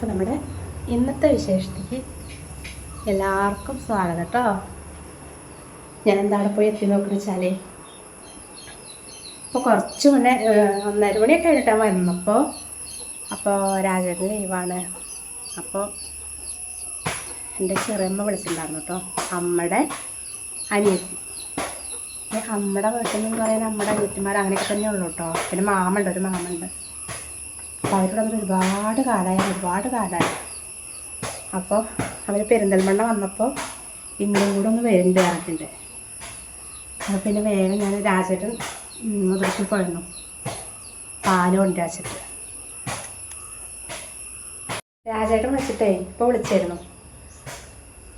അപ്പോൾ നമ്മുടെ ഇന്നത്തെ വിശേഷത്തേക്ക് എല്ലാവർക്കും സ്വാഗതം കേട്ടോ. ഞാൻ എന്താണ് പോയി എത്തി നോക്കുന്നത് വെച്ചാൽ ഇപ്പോൾ കുറച്ച് മുന്നേ ഒന്നര മണിയൊക്കെ കഴിഞ്ഞിട്ടാണ് വന്നപ്പോൾ അപ്പോൾ രാജേട്ടൻ ലീവാണ്. അപ്പോൾ എന്റെ ചെറിയമ്മ വിളിച്ചിട്ടുണ്ടായിരുന്നു കേട്ടോ. അമ്മയുടെ അനിയത്തി. അമ്മയുടെ വീട്ടിൽ നിന്ന് പറയാൻ നമ്മുടെ അനിയത്തിമാർ അങ്ങനെയൊക്കെ തന്നെ ഉള്ളൂ കേട്ടോ. പിന്നെ മാമുണ്ട് ഒരു മാമുണ്ട് അപ്പോൾ അവരോട് അവർ ഒരുപാട് കാലമായി ഒരുപാട് കാലമായി അപ്പോൾ അവർ പെരിന്തൽമണ്ണ വന്നപ്പോൾ ഇന്നും കൂടെ ഒന്ന് വരുന്നുണ്ട് പറഞ്ഞിട്ടുണ്ട്. അപ്പോൾ പിന്നെ വേഗം ഞാൻ രാജേട്ടൻ മുതിർത്തി പോയിരുന്നു. പാൽ കൊണ്ടുവച്ചിട്ട് രാജേട്ടൻ വിളിച്ചിട്ടേ ഇപ്പോൾ വിളിച്ചായിരുന്നു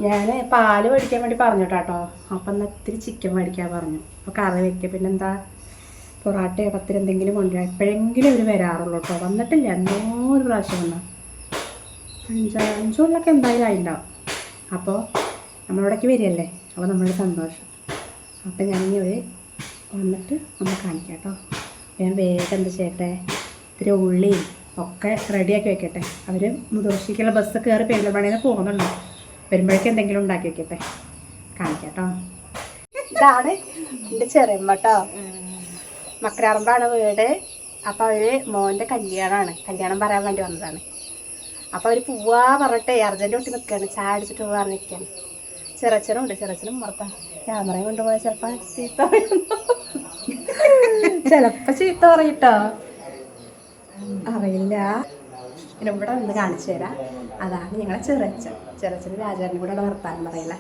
ഞാൻ പാൽ മേടിക്കാൻ വേണ്ടി പറഞ്ഞു കേട്ടോ അപ്പം എന്നാൽ ഇത്തിരി ചിക്കൻ മേടിക്കാൻ പറഞ്ഞു. അപ്പോൾ കറി വയ്ക്കുക പിന്നെന്താ? പൊറാട്ടയോ പത്തിരി എന്തെങ്കിലും കൊണ്ടുവരാം. എപ്പോഴെങ്കിലും അവർ വരാറുള്ളൂ കേട്ടോ. വന്നിട്ടില്ല. എന്നോ ഒരു പ്രാവശ്യം വന്ന. അഞ്ചോ അഞ്ചുള്ളൊക്കെ എന്തായാലും ആയിണ്ടാവും. അപ്പോൾ നമ്മളിവിടേക്ക് വരികയല്ലേ? അപ്പോൾ നമ്മളുടെ സന്തോഷം. അപ്പം ഞാനിനി ഒരു വന്നിട്ട് ഒന്ന് കാണിക്കാം കേട്ടോ. ഞാൻ വേഗം എന്താ ചെയ്യട്ടെ? ഇത്തിരി ഉള്ളിയും ഒക്കെ റെഡിയാക്കി വെക്കട്ടെ. അവർ മുതിർച്ചിക്കുള്ള ബസ് കയറി പെരുന്തൽമണ്ണയിൽ നിന്ന് പോകുന്നുണ്ട്. വരുമ്പോഴേക്കും എന്തെങ്കിലും ഉണ്ടാക്കി വെക്കട്ടെ. കാണിക്കാം കേട്ടോ. ഇതാണ് എന്റെ ചെറിയമ്മ കേട്ടോ. മക്കരാറമ്പാണ് വീട്. അപ്പോൾ അവർ മോന്റെ കല്യാണമാണ് കല്യാണം പറയാൻ വേണ്ടി വന്നതാണ്. അപ്പോൾ അവർ പൂവാ പറഞ്ഞിട്ട് അർജന്റ് കുട്ടി നിൽക്കുകയാണ് ചായ അടിച്ചിട്ട് പോകാൻ നിൽക്കുകയാണ് ചെറച്ചനുണ്ട് ചെറച്ചനും പുറത്താ ക്യാമറയും കൊണ്ടുപോയ ചിലപ്പോൾ ചീത്ത ചിലപ്പോൾ ചീത്ത പറയിട്ടോ. അറിയില്ല. ഇവിടെ ഒന്ന് കാണിച്ചു തരാം. അതാണ് ഞങ്ങളെ ചെറച്ചൻ ചെറച്ചൻ രാജാവിനും കൂടെ വർത്താനം പറയില്ല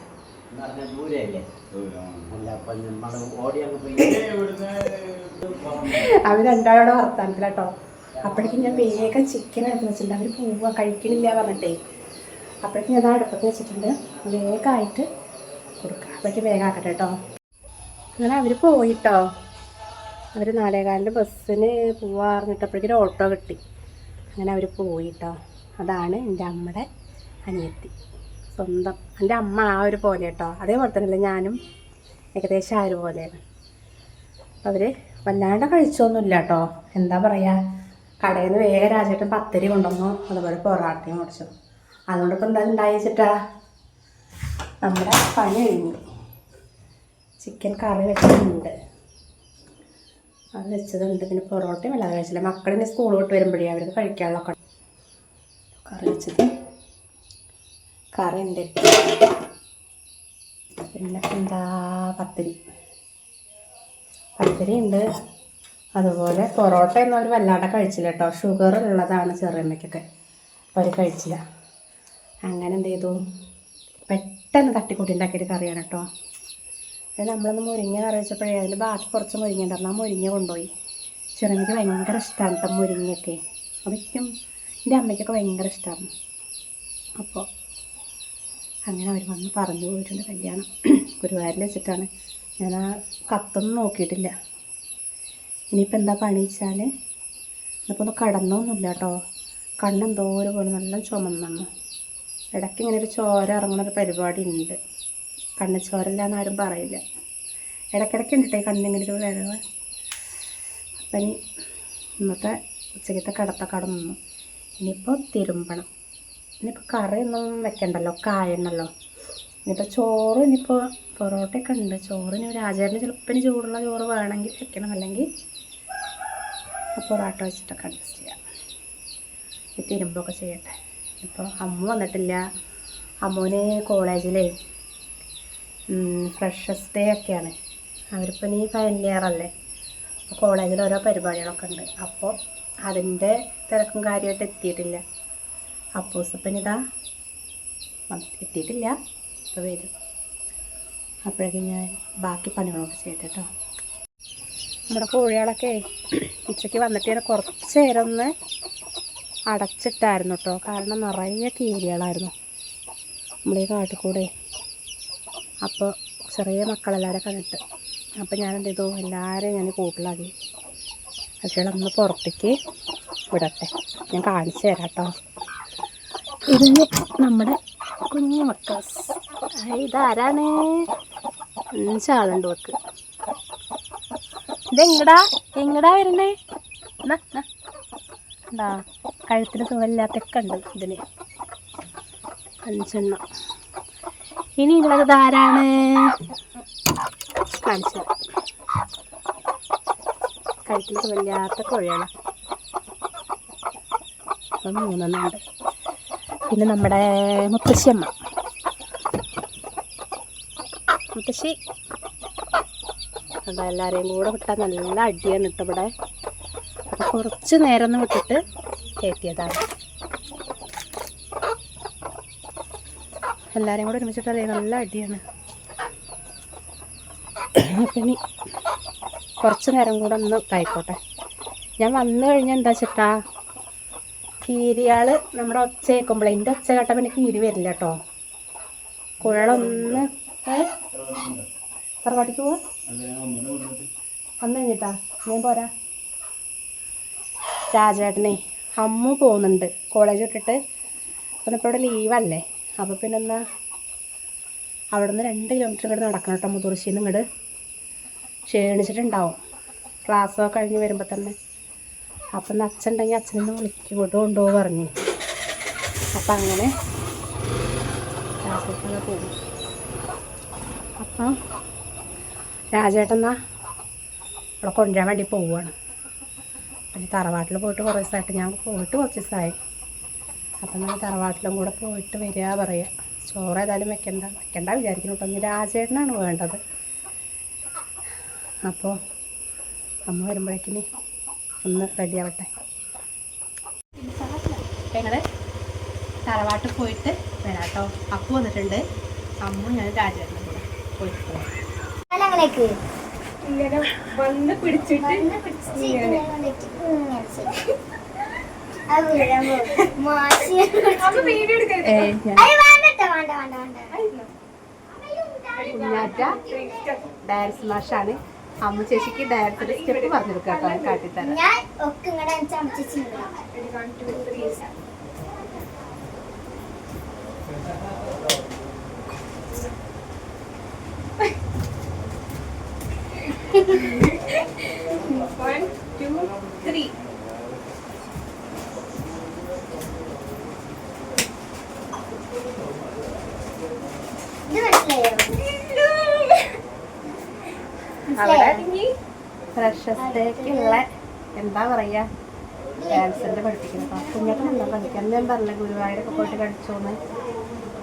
അവർ രണ്ടാളോടെ വർത്താനത്തിലാട്ടോ. അപ്പോഴേക്കും ഞാൻ വേഗം ചിക്കൻ എടുത്ത് വെച്ചിട്ടുണ്ട്. അവർ പോവുക കഴിക്കണില്ല പറഞ്ഞിട്ടേ. അപ്പോഴേക്കും ഞാൻ അടുപ്പത്ത് വെച്ചിട്ടുണ്ട്. വേഗമായിട്ട് കൊടുക്കുക. അപ്പോഴേക്കും വേഗം ആക്കട്ടെ കേട്ടോ. അങ്ങനെ അവർ പോയിട്ടോ. അവർ നാലേകാലിന്റെ ബസ്സിന് പോവാ പറഞ്ഞിട്ടപ്പോഴേക്കും ഓട്ടോ കിട്ടി. അങ്ങനെ അവർ പോയിട്ടോ. അതാണ് എന്റെ അമ്മയുടെ അനിയത്തി. സ്വന്തം. എന്റെ അമ്മ ആ ഒരു പോലെ കേട്ടോ. അതേപോലെ തന്നെയല്ലേ ഞാനും ഏകദേശം ആ ഒരു പോലെയാണ്. അവർ വല്ലാണ്ട് കഴിച്ചൊന്നുമില്ല കേട്ടോ. എന്താ പറയുക കടയിൽ നിന്ന് വേഗം രാജേട്ടൻ പത്തരി കൊണ്ടുവന്നു. അതുപോലെ പൊറാട്ടയും മുടിച്ചു അതുകൊണ്ടിപ്പോൾ എന്താ ഉണ്ടായി വെച്ചിട്ടാ നമ്മുടെ പണി കഴിഞ്ഞു. ചിക്കൻ കറി വെച്ചിട്ടുണ്ട്. അത് വെച്ചതുണ്ട്. പിന്നെ പൊറോട്ടയും വല്ലാതെ കഴിച്ചില്ല. മക്കളിനി സ്കൂൾ വിട്ട് വരുമ്പോഴേ അവർക്ക് കഴിക്കാനുള്ള കറി വെച്ചത് കറി പിന്നെ എന്താ പത്തിരി. പത്തിരി ഉണ്ട് അതുപോലെ പൊറോട്ട ഒന്നും അവർ വല്ലാതെ കഴിച്ചില്ല കേട്ടോ ഷുഗർ ഉള്ളതാണ് ചെറിയമ്മയ്ക്കൊക്കെ. അപ്പോൾ അവർ കഴിച്ചില്ല. അങ്ങനെ എന്ത് ചെയ്തു? പെട്ടെന്ന് തട്ടിക്കൂട്ടി ഉണ്ടാക്കിയിട്ട് കറിയാണ് കേട്ടോ അത് നമ്മളൊന്ന് മുരിങ്ങ കറി വെച്ചപ്പോഴേ അതിൽ ബാക്കി കുറച്ച് മുരിങ്ങ ഉണ്ടായിരുന്നു ആ മുരിങ്ങ കൊണ്ടുപോയി. ചെറിയമ്മയ്ക്ക് ഭയങ്കര ഇഷ്ടമാണ് കേട്ടോ മുരിങ്ങയൊക്കെ. അതൊക്കെയും എന്റെ അമ്മയ്ക്കൊക്കെ ഭയങ്കര ഇഷ്ടമാണ് അപ്പോൾ അങ്ങനെ അവർ വന്ന് പറഞ്ഞു പോയിട്ടുണ്ട് കല്യാണം. ഗുരുവായൂരിൽ വെച്ചിട്ടാണ്. ഞാൻ ആ കത്തൊന്നും നോക്കിയിട്ടില്ല. ഇനിയിപ്പോൾ എന്താ പണി വെച്ചാൽ ഇപ്പോൾ ഒന്ന് കടന്നൊന്നുമില്ല കേട്ടോ. കണ്ണെന്തോ ഒരു പോലെ നല്ല ചുമന്നു ഇടയ്ക്ക് ഇങ്ങനെ ഒരു ചോര ഇറങ്ങുന്ന ഒരു പരിപാടി ഉണ്ട്. കണ്ണ് ചോരല്ല എന്നാരും പറയില്ല. ഇടയ്ക്കിടയ്ക്ക് ഉണ്ടിട്ടേ കണ്ണിങ്ങനെ ഒരു വരവ്. അപ്പം ഇനി ഇന്നത്തെ ഉച്ചക്കത്തെ കടത്ത കടന്നു. ഇനിയിപ്പോൾ തിരുമ്പണം. ഇനിയിപ്പോൾ കറിയൊന്നും വെക്കണ്ടല്ലോ കായണല്ലോ ഇനിയിപ്പോൾ ചോറ് ഇനിയിപ്പോൾ പൊറോട്ടയൊക്കെ ഉണ്ട്. ചോറിന് രാജാവിന് ചിലപ്പോൾ ഇനി ചൂടുള്ള ചോറ് വേണമെങ്കിൽ വെക്കണം. അല്ലെങ്കിൽ പൊറോട്ട വെച്ചിട്ടൊക്കെ അഡ്ജസ്റ്റ് ചെയ്യാം. ഈ തിരുമ്പൊക്കെ ചെയ്യട്ടെ. ഇപ്പോൾ അമ്മ വന്നിട്ടില്ല. അമ്മൂന് കോളേജിലേ ഫ്രഷസ് ഡേ ഒക്കെയാണ്. അവരിപ്പോൾ നീ ഫൈനൽ ഇയർ അല്ലേ. കോളേജിൽ ഓരോ പരിപാടികളൊക്കെ ഉണ്ട്. അപ്പോൾ അതിന്റെ തിരക്കും കാര്യമായിട്ട് എത്തിയിട്ടില്ല. അപ്പൂസപ്പൻ ഇതാ എത്തിയിട്ടില്ല ഇപ്പോൾ വരും അപ്പോഴേക്കും ഞാൻ ബാക്കി പണികളൊക്കെ ചെയ്യട്ടെ കേട്ടോ നമ്മുടെ കോഴികളൊക്കെ ഉച്ചയ്ക്ക് വന്നിട്ട് ഞാൻ കുറച്ച് നേരം ഒന്ന് അടച്ചിട്ടായിരുന്നു കേട്ടോ കാരണം നിറയെ കീരികളായിരുന്നു നമ്മളീ കാട്ടിൽ കൂടെ അപ്പോൾ ചെറിയ മക്കളെല്ലാവരും കണ്ടിട്ട് അപ്പോൾ ഞാൻ എന്ത് ചെയ്തു എല്ലാവരെയും ഞാൻ കൂട്ടിലാക്കി പക്ഷേ കുട്ടികളൊന്ന് പുറത്തേക്ക് വിടട്ടെ ഞാൻ കാണിച്ചു തരാം കേട്ടോ ഇതിന് നമ്മുടെ കുഞ്ഞു മക്കസ് ഇതാരാണ്? അഞ്ചാളുണ്ട് വെക്ക് ഇതെങ്ങടാ? എങ്ങടാ വരണേ. എന്താ കഴുത്തിന് തുവല്ലാത്തൊക്കെ ഉണ്ട് ഇതിന്. അഞ്ചെണ്ണം. ഇനി ഉള്ളത് ആരാണ് കാണിച്ച. കഴുത്തിന് തുവല്ലാത്ത കോഴിയാണ് അപ്പം മൂന്നെണ്ണം ഉണ്ട്. പിന്നെ നമ്മുടെ മുത്തശ്ശിയമ്മ മുത്തശ്ശി. അവിടെ എല്ലാവരെയും കൂടെ വിട്ടാൽ നല്ല അടിയാണ് ഇട്ട് ഇവിടെ. അപ്പോൾ കുറച്ച് നേരം ഒന്ന് വിട്ടിട്ട് കയറ്റിയതാണ്. എല്ലാവരെയും കൂടെ ഒരുമിച്ചിട്ടറിയാം നല്ല അടിയാണ്. പിന്നെ കുറച്ച് നേരം കൂടെ ഒന്ന് കായിക്കോട്ടെ ഞാൻ വന്നു കഴിഞ്ഞാൽ എന്താ വെച്ചിട്ടാ കീരിയാൾ നമ്മുടെ ഒച്ച കേൾക്കുമ്പോൾ എന്റെ ഒച്ച കേട്ടാൽ പിന്നെ കീരി വരില്ല കേട്ടോ. കുഴലൊന്ന് തറവാട്ടിക്ക് പോവാ. വന്നു കഴിഞ്ഞിട്ടാ. ഞാൻ പോരാ. രാജേട്ടനെ അമ്മ പോകുന്നുണ്ട്. കോളേജ് വിട്ടിട്ട്. അപ്പം ഇപ്പോൾ ഇവിടെ ലീവല്ലേ അപ്പോൾ പിന്നെ എന്നാ അവിടെ നിന്ന് രണ്ട് കിലോമീറ്റർ ഇങ്ങോട്ട് നടക്കണം കേട്ടോ മുതുർശിന്ന് ഇങ്ങോട്ട് ക്ഷീണിച്ചിട്ടുണ്ടാവും. ക്ലാസ്സൊക്കെ കഴിഞ്ഞ് വരുമ്പോൾ തന്നെ. അപ്പം അച്ഛൻ ഉണ്ടെങ്കിൽ അച്ഛനൊന്ന് വിളിക്കും. കൊണ്ടുപോകും പറഞ്ഞു. അപ്പം അങ്ങനെ പോകും അപ്പം രാജേട്ടൻ എന്നാ അവിടെ കൊണ്ടുവരാൻ വേണ്ടി പോവുകയാണ് പിന്നെ തറവാട്ടിൽ പോയിട്ട് കുറേ ദിവസമായിട്ട് ഞാൻ പോയിട്ട് കുറച്ച് ദിവസമായി. അപ്പം നമ്മൾ തറവാട്ടിലും കൂടെ പോയിട്ട് വരിക പറയുക ചോറ് ഏതായാലും വെക്കണ്ട. വെക്കണ്ട വിചാരിക്കുന്നു കേട്ടോ. രാജേട്ടനാണ് വേണ്ടത്. അപ്പോൾ അമ്മ വരുമ്പോഴേക്കിനി ഒന്ന് റെഡിയാവട്ടെ. ഞങ്ങൾ തറവാട്ടിൽ പോയിട്ട് വരാം കേട്ടോ അപ്പു വന്നിട്ടുണ്ട്. അമ്മ ഞാൻ രാജേട്ടനും കൂടെ പോയിട്ട് പോകാം ഞങ്ങളേക്ക് ഇങ്ങനെ വന്ന് പിടിച്ചിട്ട് ഡാൻസ് മാഷാണ്. അമ്മ ചേച്ചിക്ക് ഡാൻസിന്റെ സ്റ്റെപ്പ് പറഞ്ഞു കൊടുക്കാം കേട്ടോ ഞാൻ കാട്ടിത്തരാം ഞാൻ ഒക്കെ ഇങ്ങടെ അവിടെ ഫ്രഷസ്റ്റേക്കുള്ള എന്താ പറയാ ഡാൻസിന്റെ പഠിപ്പിക്കുന്നത് കേട്ടോ കുഞ്ഞൊക്കെ നല്ല പഠിക്കാൻ ഞാൻ പറഞ്ഞ ഗുരുവായൂരൊക്കെ പോയിട്ട് കളിച്ചോന്ന്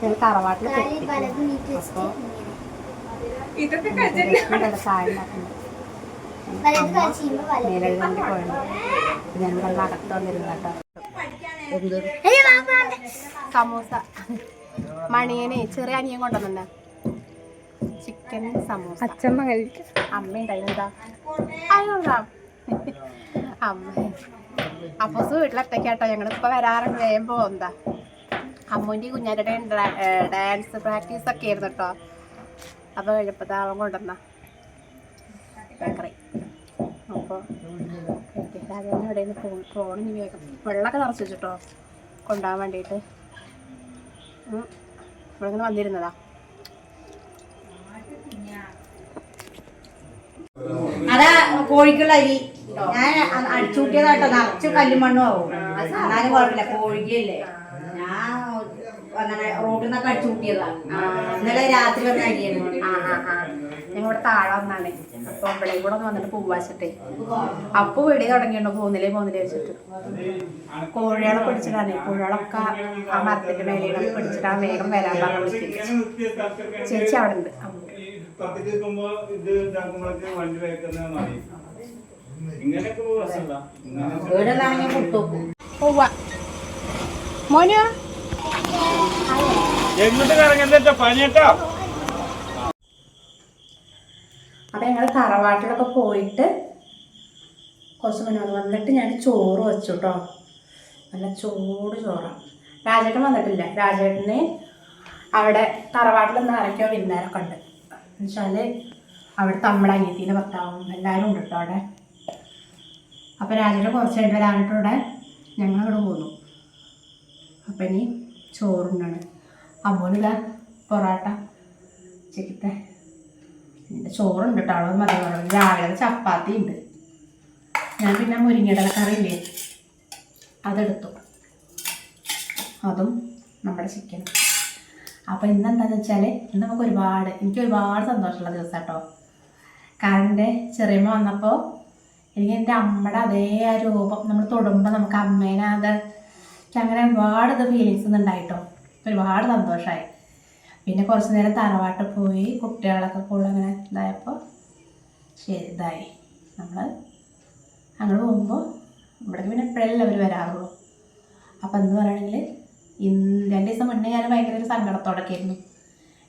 ഞാൻ തറവാട്ടിൽ അപ്പോൾ ഉണ്ടാക്കുന്നത് പോയത്. ഞാൻ അകത്ത് വന്നിരുന്നു കേട്ടോ. സമൂസ. മണിയനെ ചെറിയ അനിയൻ കൊണ്ടുവന്നെ ചിക്കൻ സമോസ. അച്ഛമ്മ കഴിക്കും അമ്മ ഉണ്ടായിരുന്നെന്താ അയ്യോടാ. അമ്മ. അപ്പോസ് വീട്ടിലെത്തേക്കാട്ടോ. ഞങ്ങൾ ഇപ്പൊ വരാറുണ്ട് വേമ്പോ എന്താ അമ്മൂന്റെ കുഞ്ഞാരുടെ ഡാൻസ് പ്രാക്ടീസ് ഒക്കെ ആയിരുന്നു കേട്ടോ അപ്പോൾ കഴിഞ്ഞപ്പോൾ അവൻ കൊണ്ടുവന്ന. ബേക്കറി. അപ്പോൾ നിന്ന് പോ പോകണം വേഗം. വെള്ളമൊക്കെ നിറച്ച് വെച്ചിട്ടോ. കൊണ്ടുപോകാൻ വേണ്ടിയിട്ട്. ഇവിടെ ഇങ്ങനെ വന്നിരുന്നതാ അതാ കോഴിക്കുള്ള അരി ഞാൻ അടിച്ചുകൂട്ടിയതാട്ടോ. നിറച്ച് കല്ലും മണ്ണും ആവും. എന്നാലും കുഴപ്പമില്ല. കോഴിക്കല്ലേ ഞാൻ അങ്ങനെ റോട്ടിൽ നിന്നൊക്കെ അടിച്ചുകൂട്ടിയതാ ഇന്നലെ രാത്രി വന്ന അരിയായിരുന്നു ആ ആ ആ. ഞങ്ങളിവിടെ താഴെ വന്നാണ്. അപ്പൊ ഇവിടെ കൂടെ വന്നിട്ട് പൂവാച്ചിട്ടേ അപ്പൊ വെടി തുടങ്ങിയുണ്ടോ പോകുന്നില്ലേ പോകുന്നില്ലേ വെച്ചിട്ട്. കോഴികളെ പിടിച്ചിട്ടാണ്. കോഴികളൊക്കെ ആ മരത്തിന്റെ മേലെയൊക്കെ പിടിച്ചിട്ടാണ് വേഗം വരാൻ പറഞ്ഞു ചേച്ചി അവിടെ ഉണ്ട് മോനോ? അപ്പം ഞങ്ങൾ തറവാട്ടിലൊക്കെ പോയിട്ട് കുറച്ച് മുന്നോട്ട് വന്നിട്ട് ഞാൻ ചോറ് വെച്ചു കേട്ടോ നല്ല ചൂട് ചോറാണ് രാജേട്ടൻ വന്നിട്ടില്ല. രാജേട്ടനെ അവിടെ തറവാട്ടിൽ നിന്ന് ആരൊക്കെയോ വിരുന്നാരൊക്കെ ഉണ്ട്. എന്നുവെച്ചാൽ അവിടെ നമ്മുടെ അനിയത്തിന്റെ ഭർത്താവും എല്ലാവരും ഉണ്ട് കേട്ടോ അവിടെ. അപ്പോൾ രാജയുടെ കുറച്ച് കഴിഞ്ഞ് വരാനായിട്ട് ഇവിടെ ഞങ്ങൾ അവിടെ പോന്നു. അപ്പം ഇനി ചോറുണ്ടാണ് ഇതാ പൊറോട്ട. ചിക്കത്തെ പിന്നെ ചോറുണ്ട് കേട്ടോ. അവിടെ മതി. രാവിലെ ചപ്പാത്തി ഉണ്ട്. ഞാൻ പിന്നെ മുരിങ്ങയുടെ കറി ഇല്ലേ? അതെടുത്തു. അതും നമ്മുടെ ചിക്കൻ അപ്പോൾ ഇന്ന് എന്താണെന്ന് വെച്ചാൽ ഇന്ന് നമുക്ക് ഒരുപാട് എനിക്ക് ഒരുപാട് സന്തോഷമുള്ള ദിവസം കേട്ടോ കാരണം ചെറിയമ്മ വന്നപ്പോൾ എനിക്ക് എന്റെ അമ്മയുടെ അതേ ആ രൂപം നമ്മൾ തൊടുമ്പോൾ നമുക്ക് അമ്മേനെ അത് അങ്ങനെ ഒരുപാട് ഇത് ഫീലിങ്സ് ഒന്നും ഉണ്ടായിട്ടോ. ഒരുപാട് സന്തോഷമായി പിന്നെ കുറച്ച് നേരം തറവാട്ട് പോയി കുട്ടികളൊക്കെ കൂടെ അങ്ങനെ ഇതായപ്പോൾ ശരി ഇതായി. നമ്മൾ അങ്ങോട്ട് പോകുമ്പോൾ ഇവിടേക്ക് പിന്നെ എപ്പോഴല്ലേ അവർ വരാറുള്ളൂ. അപ്പം എന്ന് പറയുകയാണെങ്കിൽ ഇന്ന് രണ്ട് ദിവസം മുന്നേ ഞാൻ ഭയങ്കര ഒരു സങ്കടത്തോടൊക്കെ ആയിരുന്നു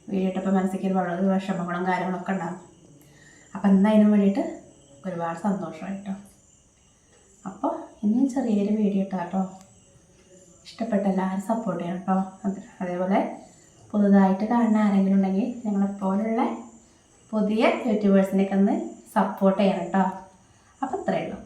വീടിട്ടപ്പോൾ മനസ്സിലേക്ക് ഒരു വളരെ വിഷമങ്ങളും കാര്യങ്ങളൊക്കെ ഉണ്ടാകും അപ്പം ഇന്ന് വേണ്ടിയിട്ട് ഒരുപാട് സന്തോഷമായിട്ടോ. അപ്പോൾ ഇന്ന് ചെറിയൊരു വീഡിയോ ഇട്ടോ കേട്ടോ ഇഷ്ടപ്പെട്ട എല്ലാവരും സപ്പോർട്ട് ചെയ്യണം കേട്ടോ അതേപോലെ പുതുതായിട്ട് കാണുന്ന ആരെങ്കിലും ഉണ്ടെങ്കിൽ ഞങ്ങളെപ്പോലുള്ള പുതിയ യൂട്യൂബേഴ്സിനൊക്കെ ഒന്ന് സപ്പോർട്ട് ചെയ്യണം കേട്ടോ അപ്പോൾ ഇത്രയേ ഉള്ളൂ.